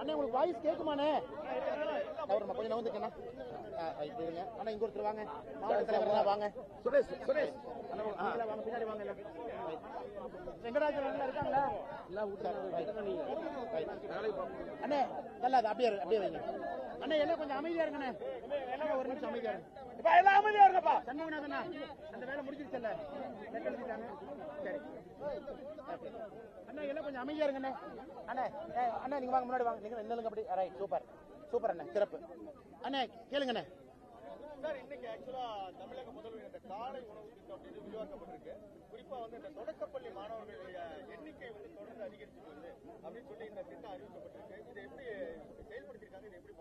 அண்ணா உங்களுக்கு வாய்ஸ் கேட்குமாண்ணே அவர் நம்ம கொஞ்சம் நவுந்துக்கண்ணா right, இருங்க. அண்ணா இங்க ஒருத்தர் வாங்க. மாவட்ட தலைவர் வாங்க. சுரேஷ் சுரேஷ். அண்ணா வாங்க பின்னாடி வாங்க எல்லாம். வெங்கடாஜலம் அண்ணா இருக்காங்களா. Right. அண்ணே நல்லா அது அப்படியே அப்படியே வைங்க அண்ணே எல்லாம் கொஞ்சம் அமைதியா இருங்கண்ணே. ஒரு நிமிஷம் அமைதியா இருங்க. இப்ப எல்லாம் அமைதியா இருங்கப்பா. சண்முகநாதனா அந்த வேலை முடிஞ்சிருச்சுல்ல? சரி. அண்ணா எல்லாம் கொஞ்சம் அமைதியா இருங்க அண்ணா ஏ, அண்ணா நீங்க வாங்க முன்னாடி வாங்க. நீங்க நில்லுங்க அப்படி ரைட் சூப்பர் சூப்பர் அண்ணா. சிறப்பு. அண்ணே கேளுங்கண்ணே. சார் இன்னைக்கு ஆக்சுவலா தமிழக முதல்வர் இந்த காலை உணவு திட்டம் அப்படின்னு விரிவாக்கப்பட்டிருக்கு. குறிப்பா வந்து இந்த தொடக்கப்பள்ளி மாணவர்களுடைய எண்ணிக்கை வந்து தொடர்ந்து அதிகரிச்சுட்டு வருது அப்படின்னு சொல்லி இந்த திட்டம் அறிவிக்கப்பட்டிருக்கு. இது எப்படி செயல்படுத்திருக்காங்க இதை எப்படி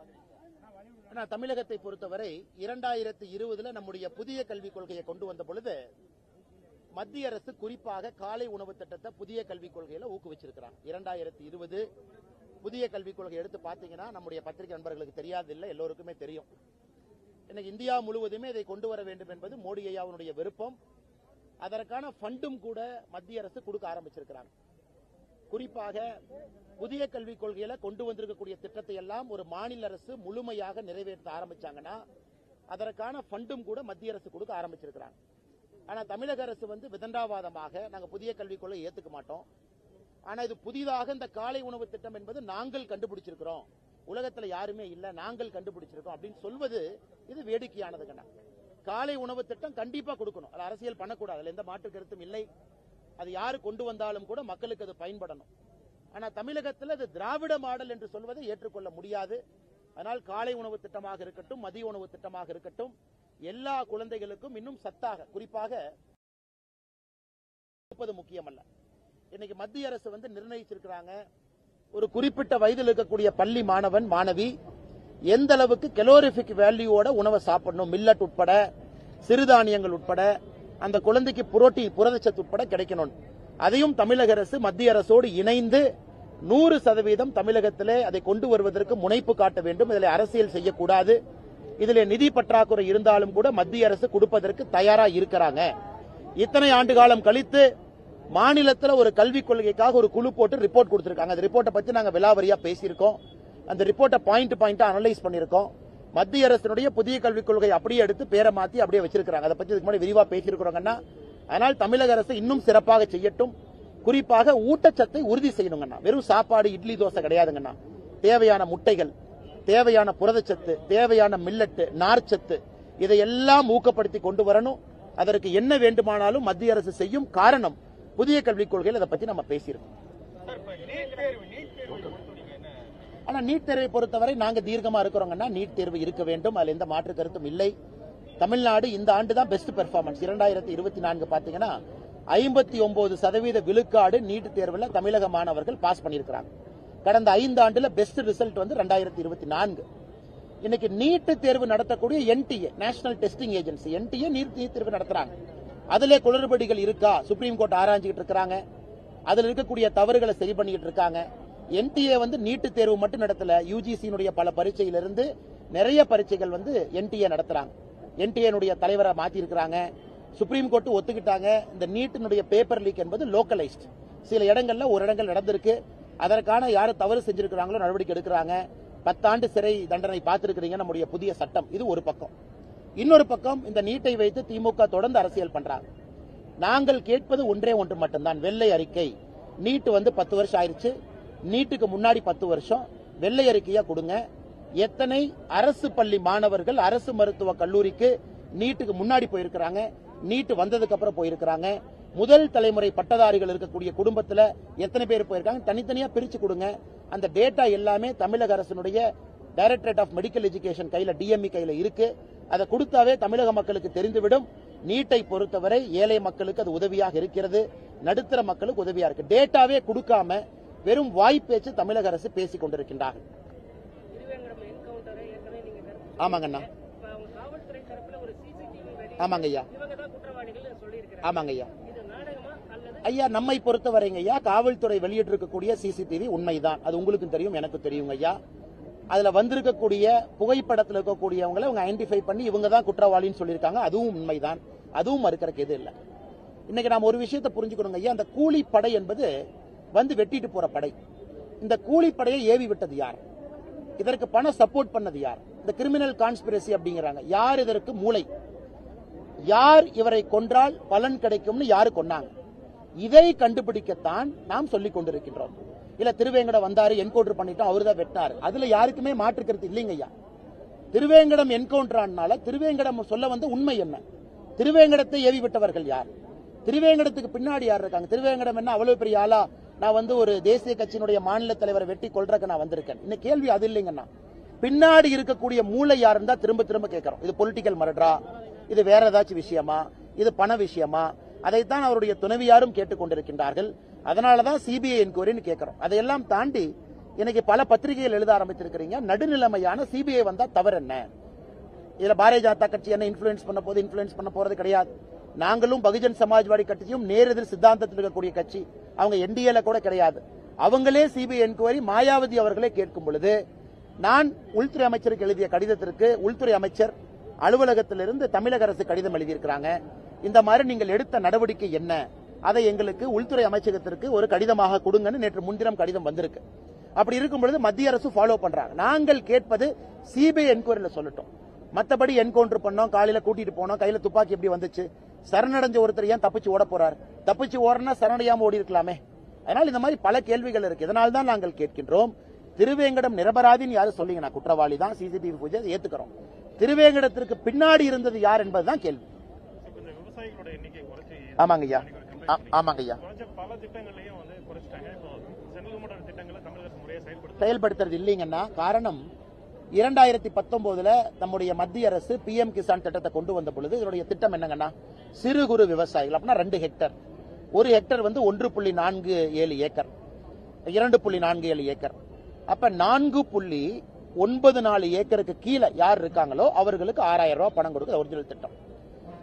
ஆனால் தமிழகத்தை பொறுத்தவரை இரண்டாயிரத்தி இருபதுல நம்முடைய புதிய கல்விக் கொள்கையை கொண்டு வந்த பொழுது மத்திய அரசு குறிப்பாக காலை உணவு திட்டத்தை புதிய கல்விக் கொள்கையில ஊக்குவிச்சிருக்கிறாங்க. இரண்டாயிரத்தி இருபது புதிய கல்விக் கொள்கை எடுத்து பாத்தீங்கன்னா நம்முடைய பத்திரிகை நண்பர்களுக்கு தெரியாதில்லை எல்லோருக்குமே தெரியும். இன்னைக்கு இந்தியா முழுவதுமே இதை கொண்டு வர வேண்டும் என்பது மோடி ஐயாவுடைய விருப்பம். அதற்கான ஃபண்டும் கூட மத்திய அரசு கொடுக்க ஆரம்பிச்சிருக்கிறாங்க. குறிப்பாக புதிய கல்விக் கொள்கையில கொண்டு வந்திருக்கக்கூடிய திட்டத்தை எல்லாம் ஒரு மாநில அரசு முழுமையாக நிறைவேற்ற ஆரம்பிச்சாங்கன்னா அதற்கான ஃபண்டும் கூட மத்திய அரசு கொடுக்க ஆரம்பிச்சிருக்கிறாங்க. ஆனா தமிழக அரசு வந்து விதண்டாவாதமாக நாங்க புதிய கல்விக் கொள்கை ஏத்துக்க மாட்டோம். ஆனா இது புதிதாக இந்த காலை உணவு திட்டம் என்பது நாங்கள் கண்டுபிடிச்சிருக்கிறோம். உலகத்துல யாருமே இல்ல நாங்கள் கண்டுபிடிச்சிருக்கோம் அப்படின்னு சொல்வது இது வேடிக்கையானது கண்ணா காலை உணவு திட்டம் கண்டிப்பா கொடுக்கணும். அது அரசியல் பண்ணக்கூடாது. எந்த மாற்று கருத்தும் இல்லை. அது யாரு கொண்டு வந்தாலும் கூட மக்களுக்கு அது பயன்படணும். ஆனா தமிழகத்தில் அது திராவிட மாடல் என்று சொல்வதை ஏற்றுக்கொள்ள முடியாது. அதனால் காலை உணவு திட்டமாக இருக்கட்டும் மதிய உணவு திட்டமாக இருக்கட்டும் எல்லா குழந்தைகளுக்கும் இன்னும் சத்தாக குறிப்பாக இருப்பது முக்கியமல்ல. இன்னைக்கு மத்திய அரசு வந்து நிர்ணயிச்சிருக்கிறாங்க. ஒரு குறிப்பிட்ட வயதில் இருக்கக்கூடிய பள்ளி மாணவன் மாணவி எந்த அளவுக்கு கெலோரிபிக் வேல்யூவோட உணவை சாப்பிடணும் மில்லட் உட்பட சிறுதானியங்கள் உட்பட அந்த குழந்தைக்கு புரோட்டி புரதச்சத்து உட்பட கிடைக்கணும். அதையும் தமிழக அரசு மத்திய அரசோடு இணைந்து நூறு சதவீதம் தமிழகத்திலே அதை கொண்டு வருவதற்கு முனைப்பு காட்ட வேண்டும். இதில் அரசியல் செய்யக்கூடாது. இதில் நிதி பற்றாக்குறை இருந்தாலும் கூட மத்திய அரசு கொடுப்பதற்கு தயாரா இருக்கிறாங்க. இத்தனை ஆண்டு காலம் கழித்து மாநிலத்தில் ஒரு கல்விக் கொள்கைக்காக ஒரு குழு போட்டு ரிப்போர்ட் கொடுத்திருக்காங்க. அந்த ரிப்போர்ட்டை பத்தி நாங்கள் விலாவரியா பேசியிருக்கோம். அந்த ரிப்போர்ட்டை பாயிண்ட் பாயிண்டா அனலைஸ் பண்ணியிருக்கோம். மத்திய அரசினுடைய புதிய கல்விக் கொள்கை அப்படியே எடுத்து பேரை மாத்தி அப்படியே வச்சிருக்கிறாங்க. அதை பத்தி இதுக்கு முன்னாடி விரிவா பேசியிருக்கிறோங்கன்னா அதனால் தமிழக அரசு இன்னும் சிறப்பாக செய்யட்டும். குறிப்பாக ஊட்டச்சத்தை உறுதி செய்யணுங்கண்ணா வெறும் சாப்பாடு இட்லி தோசை கிடையாதுங்கண்ணா தேவையான முட்டைகள் தேவையான புரதச்சத்து தேவையான மில்லட்டு நார்ச்சத்து இதையெல்லாம் ஊக்கப்படுத்தி கொண்டு வரணும். அதற்கு என்ன வேண்டுமானாலும் மத்திய அரசு செய்யும் காரணம் புதிய கல்விக் கொள்கையில் அதை பத்தி நம்ம பேசியிருக்கோம் சார் இப்ப நீட் தேர்வு நீட் தேர்வு பொறுத்து நீங்க ஆனால் நீட் தேர்வை பொறுத்தவரை நாங்கள் தீர்க்கமாக இருக்கிறோங்கன்னா நீட் தேர்வு இருக்க வேண்டும். அதில் எந்த மாற்று கருத்தும் இல்லை. தமிழ்நாடு இந்த ஆண்டு தான் பெஸ்ட் பெர்ஃபார்மன்ஸ் இரண்டாயிரத்தி இருபத்தி நான்கு பார்த்தீங்கன்னா ஐம்பத்தி ஒன்பது சதவீத விழுக்காடு நீட் தேர்வில் தமிழக மாணவர்கள் பாஸ் பண்ணியிருக்கிறாங்க. கடந்த ஐந்து ஆண்டுல பெஸ்ட் ரிசல்ட் வந்து ரெண்டாயிரத்தி இருபத்தி நான்கு. இன்னைக்கு நீட் தேர்வு நடத்தக்கூடிய NTA national testing agency NTA NEET NEET தேர்வு நடத்துறாங்க. அதிலே குளறுபடிகள் இருக்கா? சுப்ரீம் கோர்ட் ஆராய்ஞ்சிக்கிட்டு இருக்கிறாங்க. அதில் இருக்கக்கூடிய தவறுகளை சரி பண்ணிக்கிட்டு இருக்காங்க. என்டிஏ வந்து நீட்டு தேர்வு மட்டும் நடத்தல. யூஜிசியினுடைய பல பரீட்சையிலிருந்து நிறைய பரீட்சைகள் வந்து என்டிஏ நடத்துறாங்க. என்டிஏனுடைய தலைவரை மாற்றிருக்கிறாங்க சுப்ரீம் கோர்ட் ஒத்துக்கிட்டாங்க. இந்த நீட்டினுடைய பேப்பர் லீக் என்பது லோக்கலைஸ்ட் சில இடங்கள்ல ஒரு இடங்கள் நடந்திருக்கு. அதற்கான யார் தவறு செஞ்சிருக்கிறாங்களோ நடவடிக்கை எடுக்கிறாங்க. பத்தாண்டு சிறை தண்டனை பார்த்திருக்கிறீங்க நம்முடைய புதிய சட்டம். இது ஒரு பக்கம். இன்னொரு பக்கம் இந்த நீட்டை வைத்து திமுக தொடர்ந்து அரசியல் பண்றாங்க. நாங்கள் கேட்பது ஒன்றே ஒன்று மட்டும்தான். வெள்ளை அறிக்கை. நீட் வந்து பத்து வருஷம் ஆயிடுச்சு நீட்டுக்கு முன்னாடி பத்து வருஷம் வெள்ளை அறிக்கையா கொடுங்க. எத்தனை அரசு பள்ளி மாணவர்கள் அரசு மருத்துவ கல்லூரிக்கு நீட்டுக்கு முன்னாடி போயிருக்கிறாங்க நீட்டு வந்ததுக்கு அப்புறம் போயிருக்கிறாங்க. முதல் தலைமுறை பட்டதாரிகள் இருக்கக்கூடிய குடும்பத்துல எத்தனை பேர் போயிருக்காங்க தனித்தனியா பிரிச்சு கொடுங்க. அந்த டேட்டா எல்லாமே தமிழக அரசினுடைய டைரக்டரேட் ஆஃப் மெடிக்கல் எஜுகேஷன் கையில டிஎம்இ கையில இருக்கு. அதை கொடுத்தாவே தமிழக மக்களுக்கு தெரிந்துவிடும். நீட்டை பொறுத்தவரை ஏழை மக்களுக்கு அது உதவியாக இருக்கிறது. நடுத்தர மக்களுக்கு உதவியா இருக்கு. டேட்டாவே கொடுக்காம வெறும் வாய்ப்பேச்சு தமிழக அரசு பேசிக் கொண்டிருக்கின்றார்கள். ஆமாங்கண்ணா. ஆமாங்க ஐயா ஆமாங்க ஐயா ஐயா நம்மை பொறுத்தவரைங்க ஐயா காவல்துறை வெளியிட்டிருக்கக்கூடிய சிசிடிவி உண்மைதான். அது உங்களுக்கும் தெரியும் எனக்கு தெரியும் ஐயா. அதுல வந்திருக்கக்கூடிய புகைப்படத்தில் இருக்கக்கூடியவங்களை அவங்க ஐடென்டிஃபை பண்ணி இவங்க தான் குற்றவாளின்னு சொல்லியிருக்காங்க. அதுவும் உண்மைதான். அதுவும் மறுக்கிறக்கு எது இல்லை. இன்னைக்கு நாம ஒரு விஷயத்தை புரிஞ்சுக்கணுங்க ஐயா அந்த கூலி படை என்பது வந்து வெட்டிட்டு போற படை. இந்த கூலிப்படையை ஏவி விட்டது யார்? இதற்கு பண சப்போர்ட் பண்ணது யார்? இந்த கிரிமினல் கான்ஸ்பிரசி அப்படிங்கிறாங்க. யார் இதற்கு மூளை? யார் இவரை கொன்றால் பலன் கிடைக்கும்னு யாரு கொன்னாங்க? இதை கண்டுபிடிக்கத்தான் நாம் சொல்லிக் கொண்டிருக்கின்றோம். இல்ல திருவேங்கடம் வந்தாரு என்கவுண்டர் பண்ணிட்டோம் அவர்தான் வெட்டாரு அதுல யாருக்குமே மாற்றுக்கிறது இல்லைங்க ஐயா. திருவேங்கடம் என்கவுண்டர் ஆனால திருவேங்கடம் சொல்ல வந்த உண்மை என்ன? திருவேங்கடத்தை ஏவி விட்டவர்கள் யார்? திருவேங்கடத்துக்கு பின்னாடி யார் இருக்காங்க? திருவேங்கடம் என்ன அவ்வளவு பெரிய ஆளா? நான் வந்து ஒரு தேசிய கட்சியினுடைய மாநில தலைவரை வெட்டி கொள்றதுக்கு நான் வந்திருக்கேன். இந்த கேள்வி அது இல்லைங்கண்ணா. பின்னாடி இருக்கக்கூடிய மூளை யாருன்னு தான் திரும்ப திரும்ப கேட்கிறோம். இது பொலிட்டிக்கல் மரடரா இது வேற ஏதாச்சும் விஷயமா? இது பண விஷயமா? அதைத்தான் அவருடைய துணைவியாரும் கேட்டுக்கொண்டிருக்கின்றார்கள். அதனாலதான் சிபிஐ என்கொயரின்னு கேட்கிறோம். அதையெல்லாம் தாண்டி இன்னைக்கு பல பத்திரிகைகள் எழுத ஆரம்பித்திருக்கிறீங்க. நடுநிலைமையான சிபிஐ வந்தா தவறு என்ன இதுல பாரதிய ஜனதா கட்சி என்ன இன்ஃபுளுன்ஸ் பண்ண போது இன்ஃபுளுன்ஸ் பண்ண போறது கிடையாது. நாங்களும் பகுஜன் சமாஜ்வாடி கட்சியும் நேரெதிர் சித்தாந்தத்தில் இருக்கக்கூடிய கட்சி. அவங்க என்டிஏல கூட கிடையாது. அவங்களே சிபிஐ என்கொயரி மாயாவதி அவர்களே கேட்கும் பொழுது நான் உள்துறை அமைச்சருக்கு எழுதிய கடிதத்திற்கு உள்துறை அமைச்சர் அலுவலகத்திலிருந்து தமிழக அரசு கடிதம் எழுதியிருக்கிறாங்க. இந்த மாதிரி நீங்கள் எடுத்த நடவடிக்கை என்ன? அதை எங்களுக்கு உள்துறை அமைச்சகத்திற்கு ஒரு கடிதமாக கொடுங்கன்னு நேற்று முன்தினம் கடிதம் வந்திருக்கு. அப்படி இருக்கும் பொழுது மத்திய அரசு ஃபாலோ பண்றாங்க. நாங்கள் கேட்பது சிபிஐ என்கொயரியில் சொல்லட்டும். மத்தபடி என்கவுண்டர் பண்ணோம் காலையில கூட்டிட்டு போனோம் கையில துப்பாக்கி எப்படி வந்துச்சு? சரணடைஞ்ச ஒருத்தர் ஏன் தப்பிச்சு ஓட போறார்? தப்பிச்சு ஓடனா சரணடையாம ஓடி இருக்கலாமே. அதனால் இந்த மாதிரி பல கேள்விகள் இருக்கு. இதனால் தான் நாங்கள் கேட்கின்றோம். திருவேங்கடம் நிரபராதின்னு யாரும் சொல்லிங்க நான் குற்றவாளி தான் சிசிடிவி பூஜை ஏத்துக்கிறோம். திருவேங்கடத்திற்கு பின்னாடி இருந்தது யார் என்பதுதான் கேள்வி. ஆமாங்க ஐயா. ஆ- ஆமாங்க ஐயா. செயல்படுத்துறது இல்லைங்கன்னா காரணம் இரண்டாயிரத்தி பத்தொன்பதுல நம்முடைய மத்திய அரசு பிஎம் கிசான் திட்டத்தை கொண்டு வந்த பொழுது இதனுடைய திட்டம் என்னங்கன்னா சிறு குறு விவசாயிகள் அப்படின்னா ரெண்டு ஹெக்டர் ஒரு ஹெக்டர் வந்து ஒன்று புள்ளி நான்கு ஏழு ஏக்கர். இரண்டு புள்ளி நான்கு ஏழு ஏக்கர். அப்ப நான்கு புள்ளி ஒன்பது நாலு ஏக்கருக்கு கீழே யார் இருக்காங்களோ அவர்களுக்கு ஆறாயிரம் ரூபாய் பணம் கொடுக்குற ஒரிஜினல் திட்டம்.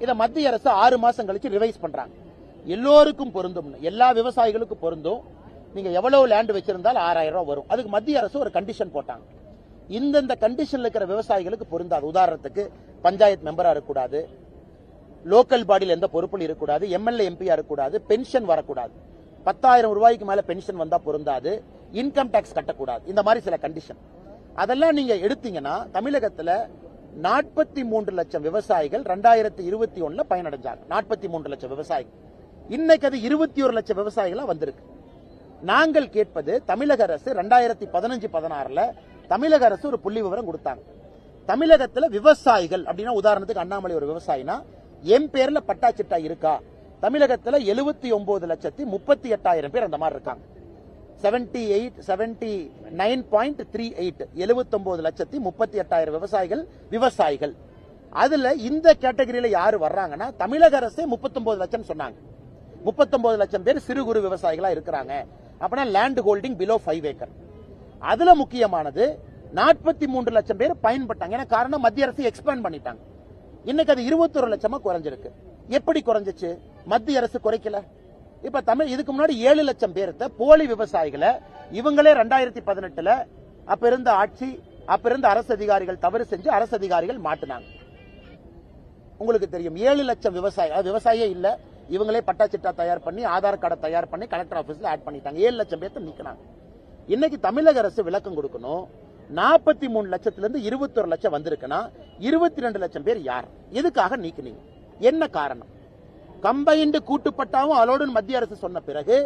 இதை மத்திய அரசு ஆறு மாசம் கழிச்சு ரிவைஸ் பண்றாங்க. எல்லோருக்கும் பொருந்தும் எல்லா விவசாயிகளுக்கும் பொருந்தும். நீங்க எவ்வளவு லேண்ட் வச்சிருந்தாலும் ஆறாயிரம் ரூபாய் வரும். அதுக்கு மத்திய அரசு ஒரு கண்டிஷன் போட்டாங்க. இந்தந்த கண்டிஷன்ல இருக்கிற விவசாயிகளுக்கு பொருந்தாது. உதாரணத்துக்கு பஞ்சாயத்து மெம்பரா இருக்கக்கூடாது லோக்கல் பாடியில் எந்த பொறுப்பும் இருக்கக்கூடாது எம்எல்ஏ எம்பியா இருக்கக்கூடாது பென்ஷன் வரக்கூடாது. பத்தாயிரம் ரூபாய்க்கு மேல பென்ஷன் வந்தா பொருந்தாது இன்கம் டேக்ஸ் கட்டக்கூடாது. இந்த மாதிரி சில கண்டிஷன் அதெல்லாம் நீங்க எடுத்தீங்கன்னா தமிழகத்துல நாற்பத்தி மூன்று லட்சம் விவசாயிகள் ரெண்டாயிரத்தி இருபத்தி ஒண்ணுல பயனடைஞ்சாங்க. நாற்பத்தி மூன்று லட்சம் விவசாயிகள். இன்னைக்கு அது இருபத்தி ஒரு லட்சம் விவசாயிகளா வந்திருக்கு. நாங்கள் கேட்பது தமிழக அரசு ரெண்டாயிரத்தி பதினஞ்சு பதினாறுல தமிழக அரசு ஒரு புள்ளி விவரம் கொடுத்தாங்க. தமிழகத்துல விவசாயிகள் அப்படின்னா உதாரணத்துக்கு அண்ணாமலை ஒரு விவசாயினா என் பேர்ல பட்டா சிட்டா இருக்கா? தமிழகத்துல எழுபத்தி ஒன்பது லட்சத்தி முப்பத்தி எட்டாயிரம் பேர் அந்த மாதிரி இருக்காங்க. Seventy eight seventy nine point three eight எழுபத்தொன்பது லட்சத்தி முப்பத்தி எட்டாயிரம் விவசாயிகள் விவசாயிகள். அதுல இந்த கேட்டகரியில யாரு வர்றாங்கன்னா தமிழக அரசே முப்பத்தொன்பது லட்சம் சொன்னாங்க. முப்பத்தொன்பது லட்சம் பேர் சிறு குறு விவசாயிகளா இருக்கிறாங்க. அப்படின்னா land holding below five acre அதுல முக்கியமானது நாற்பத்தி மூன்று லட்சம் பேர் பயன்பட்டாங்க. ஏன்னா காரணம் மத்திய அரசு எக்ஸ்பேண்ட் பண்ணிட்டாங்க. இன்னைக்கு அது இருபத்தொரு லட்சமா குறைஞ்சிருக்கு. எப்படி குறைஞ்சிச்சு? மத்திய அரசு குறைக்கல. இப்ப தமிழ் இதுக்கு முன்னாடி ஏழு லட்சம் பேர்த்த போலி விவசாயிகளை இவங்களே ரெண்டாயிரத்தி பதினெட்டுல அப்ப இருந்த ஆட்சி அப்ப இருந்த அரசு அதிகாரிகள் தவறு செஞ்சு அரசு அதிகாரிகள் மாட்டினாங்க. உங்களுக்கு தெரியும் ஏழு லட்சம் விவசாயி விவசாயியே இல்ல. இவங்களே பட்டா சிட்டா தயார் பண்ணி ஆதார் கார்டை தயார் பண்ணி கலெக்டர் ஆபீஸ்ல ஆட் பண்ணிட்டாங்க. ஏழு லட்சம் பேர்த்த நீக்கினாங்க. இன்னைக்கு தமிழக அரசு விளக்கம் கொடுக்கணும். நாற்பத்தி மூணு லட்சத்துல இருந்து இருபத்தொரு லட்சம் வந்திருக்குன்னா இருபத்தி ரெண்டு லட்சம் பேர் யார்? எதுக்காக நீக்கினீங்க. என்ன காரணம்? கம்பைண்டு கூட்டுப்பட்டாவும் அலோடு மத்திய அரசு சொன்ன பிறகு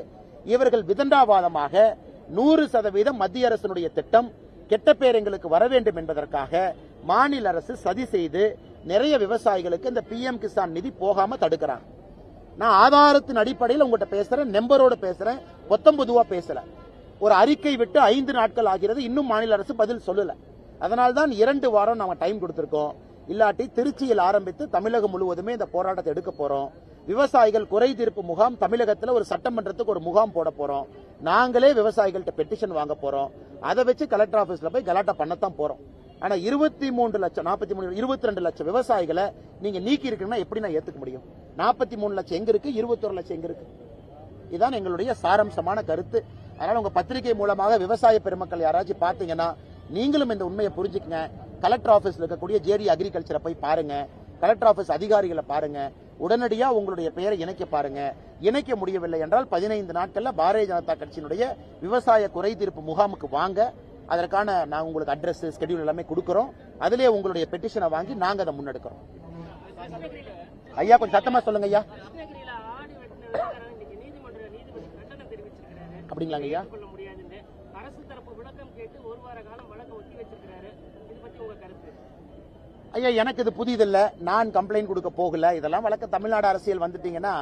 இவர்கள் விதண்டாவாதமாக நூறு சதவீதம் மத்திய அரசினுடைய திட்டம் கெட்ட பேர் எங்களுக்கு வர வேண்டும் என்பதற்காக மாநில அரசு சதி செய்து நிறைய விவசாயிகளுக்கு இந்த பிஎம் கிசான் நிதி போகாம தடுக்கிறாங்க. நான் ஆதாரத்தின் அடிப்படையில் உங்ககிட்ட பேசுறேன் நம்பரோட பேசுறேன் பொத்தம்பதுவா பேசல. ஒரு அறிக்கை விட்டு ஐந்து நாட்கள் ஆகிறது. இன்னும் மாநில அரசு பதில் சொல்லல. அதனால்தான் இரண்டு வாரம் நாம டைம் கொடுத்திருக்கோம். இல்லாட்டி திருச்சியில் ஆரம்பித்து தமிழகம் முழுவதுமே இந்த போராட்டத்தை எடுக்க போறோம். விவசாயிகள் குறை தீர்ப்பு முகாம் தமிழகத்தில் ஒரு சட்டமன்றத்துக்கு ஒரு முகாம் போட போறோம். நாங்களே விவசாயிகள்கிட்ட பெட்டிஷன் வாங்க போறோம். அதை வச்சு கலெக்டர் ஆபீஸ்ல போய் கலாட்டா பண்ணத்தான் போறோம். ஆனா இருபத்தி மூன்று லட்சம் நாற்பத்தி மூணு இருபத்தி ரெண்டு லட்சம் விவசாயிகளை நீங்க நீக்கி இருக்குன்னா எப்படி நான் ஏத்துக்க முடியும்? நாற்பத்தி மூணு லட்சம் எங்க இருக்கு? இருபத்தொரு லட்சம் எங்க இருக்கு? இதுதான் எங்களுடைய சாரம்சமான கருத்து. அதனால உங்க பத்திரிகை மூலமாக விவசாய பெருமக்கள் யாராச்சும் பாத்தீங்கன்னா நீங்களும் இந்த உண்மையை புரிஞ்சுக்கங்க. கலெக்டர் ஆபீஸ்ல இருக்கக்கூடிய ஜேடி அக்ரிகல்ச்சரை போய் பாருங்க. கலெக்டர் ஆபீஸ் அதிகாரிகளை பாருங்க. உடனடியா உங்களுடைய பெயரை இணைக்க பாருங்க. இணைக்க முடியவில்லை என்றால் பதினைந்து நாட்கள்ல பாரதிய ஜனதா கட்சியினுடைய விவசாய குறை தீர்ப்பு முகாமுக்கு வாங்க. அதற்கான நான் உங்களுக்கு அட்ரஸ் ஸ்கெடியூல் எல்லாமே கொடுக்குறோம். அதிலே உங்களுடைய பெட்டிஷனை வாங்கி நாங்க அதை முன்னெடுக்கிறோம். ஐயா கொஞ்சம் சத்தமா சொல்லுங்க ஐயா. அப்படிங்களாங்க ஐயா? அரசு தரப்பு விளக்கம் கேட்டு ஒரு வார காலம் வழக்கு ஒத்தி வச்சிருக்கிறாரு. இது பத்தி உங்க கருத்து? ஐயா எனக்கு இது புதிதில்ல. நான் கம்ப்ளைண்ட் கொடுக்க போகல. இதெல்லாம் வழக்க தமிழ்நாடு அரசியல் வந்துட்டீங்கன்னா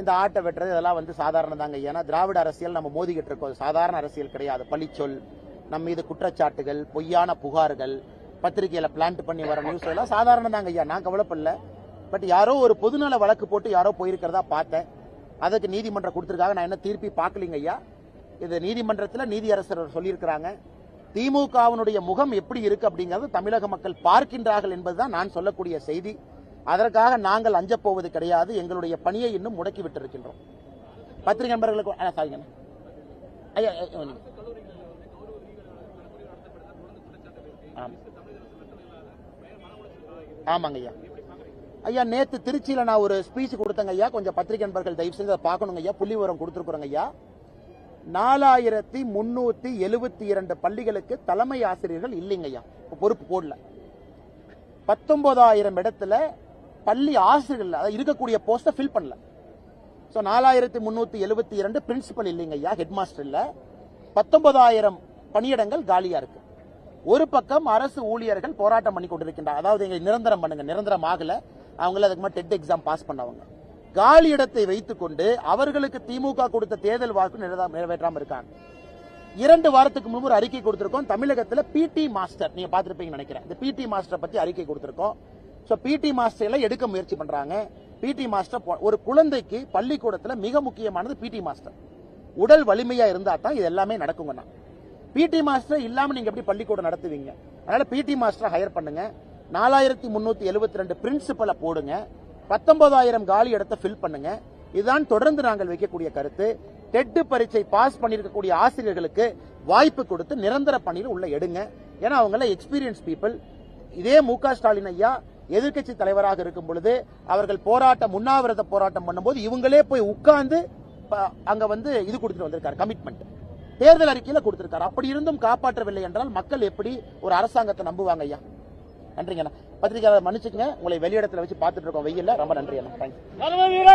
இந்த ஆட்டை வெட்டுறது இதெல்லாம் வந்து சாதாரண தாங்க ஏன்னா திராவிட அரசியல் நம்ம மோதிக்கிட்டு இருக்கோம். சாதாரண அரசியல் கிடையாது. பழிச்சொல் நம்ம மீது குற்றச்சாட்டுகள் பொய்யான புகார்கள் பத்திரிகையில பிளான்ட் பண்ணி வர நியூஸ் எல்லாம் சாதாரண தாங்க ஐயா. நான் கவலைப்படல. பட் யாரோ ஒரு பொதுநல வழக்கு போட்டு யாரோ போயிருக்கிறதா பார்த்தேன். அதுக்கு நீதிமன்றம் கொடுத்துருக்காங்க. நான் என்ன தீர்ப்பி பார்க்கலீங்க ஐயா? இது நீதிமன்றத்தில் நீதியரசர் சொல்லியிருக்கிறாங்க. திமுகவினுடைய முகம் எப்படி இருக்கு அப்படிங்கிறது தமிழக மக்கள் பார்க்கின்றார்கள் என்பதுதான் நான் சொல்லக்கூடிய செய்தி. அதற்காக நாங்கள் அஞ்சப் போவது கிடையாது. எங்களுடைய பணியை இன்னும் முடக்கி விட்டிருக்கின்றோம் பத்திரிகை நண்பர்களுக்கு சாரிங்க. ஐயா ஆமாங்க ஐயா. ஐயா நேத்து திருச்சியில நான் ஒரு ஸ்பீச் கொடுத்தேங்க ஐயா. கொஞ்சம் பத்திரிகை நண்பர்கள் தயவு செய்து அதை பார்க்கணுங்க ஐயா. புள்ளி விவரம் கொடுத்துருக்குறோங்க ஐயா. நாலாயிரத்தி முன்னூத்தி எழுபத்தி இரண்டு பள்ளிகளுக்கு தலைமை ஆசிரியர்கள் இல்லைங்க ஐயா. பொறுப்பு போடல. பத்தொன்பதாயிரம் இடத்துல பள்ளி ஆசிரியர்கள் அதாவது இருக்கக்கூடிய போஸ்ட ஃபில் பண்ணல. ஸோ நாலாயிரத்தி முன்னூத்தி எழுபத்தி இரண்டு பிரின்சிபல் இல்லைங்க ஐயா ஹெட் மாஸ்டர் இல்ல. பத்தொன்பதாயிரம் பணியிடங்கள் காலியா இருக்கு. ஒரு பக்கம் அரசு ஊழியர்கள் போராட்டம் பண்ணி கொண்டிருக்கின்றார் அதாவது எங்களை நிரந்தரம் பண்ணுங்க நிரந்தரம் ஆகல. அவங்கள அதுக்கு மாதிரி டெட் எக்ஸாம் பாஸ் பண்ணவங்க. காலி இடத்தை வைத்துக்கொண்டு அவர்களுக்கு திமுக கொடுத்த தேர்தல் வாக்கு நிறைவேற்றாமல் நிறைவேற்றாம இருக்காங்க. இரண்டு வாரத்துக்கு முன்பு ஒரு அறிக்கை கொடுத்திருக்கோம். தமிழகத்தில் பிடி மாஸ்டர் நீங்க பார்த்துருப்பீங்கன்னு நினைக்கிறேன். இந்த பிடி மாஸ்டர் பத்தி அறிக்கை கொடுத்திருக்கோம். சோ பிடி மாஸ்டர்ல எடுக்க முயற்சி பண்றாங்க. பிடி மாஸ்டர் ஒரு குழந்தைக்கு பள்ளிக்கூடத்துல மிக முக்கியமானது பிடி மாஸ்டர் உடல் வலிமையா இருந்தா தான் இது எல்லாமே நடக்குங்கண்ணா. பிடி மாஸ்டர் இல்லாம நீங்க எப்படி பள்ளிக்கூடம் நடத்துவீங்க? அதனால பிடி மாஸ்டர் ஹையர் பண்ணுங்க. நாலாயிரத்தி முன்னூத்தி எழுபத்தி ரெண்டு பிரின்சிபலை போடுங்க. பத்தொன்பதாயிரம் காலி இடத்தை ஃபில் பண்ணுங்க. இதுதான் தொடர்ந்து நாங்கள் வைக்கக்கூடிய கருத்து. டெட்டு பரீட்சை பாஸ் பண்ணியிருக்கக்கூடிய ஆசிரியர்களுக்கு வாய்ப்பு கொடுத்து நிரந்தர பணியில் உள்ள எடுங்க. ஏன்னா அவங்கள எக்ஸ்பீரியன்ஸ் பீப்புள் இதே மு க ஸ்டாலின் ஐயா எதிர்க்கட்சி தலைவராக இருக்கும் பொழுது அவர்கள் போராட்டம் உண்ணாவிரத போராட்டம் பண்ணும்போது இவங்களே போய் உட்கார்ந்து ப- அங்க வந்து இது கொடுத்துட்டு வந்திருக்காரு கமிட்மெண்ட் தேர்தல் அறிக்கையில கொடுத்திருக்காரு. அப்படி இருந்தும் காப்பாற்றவில்லை என்றால் மக்கள் எப்படி ஒரு அரசாங்கத்தை நம்புவாங்க ஐயா? நன்றிங்க அண்ணா பத்திரிகையாளர் மன்னிச்சுக்கங்க. உங்களை வெளியிடத்துல வச்சு பார்த்துட்டு இருக்கோம். வெயில்ல. ரொம்ப நன்றி அண்ணா. தேங்க்யூ வீர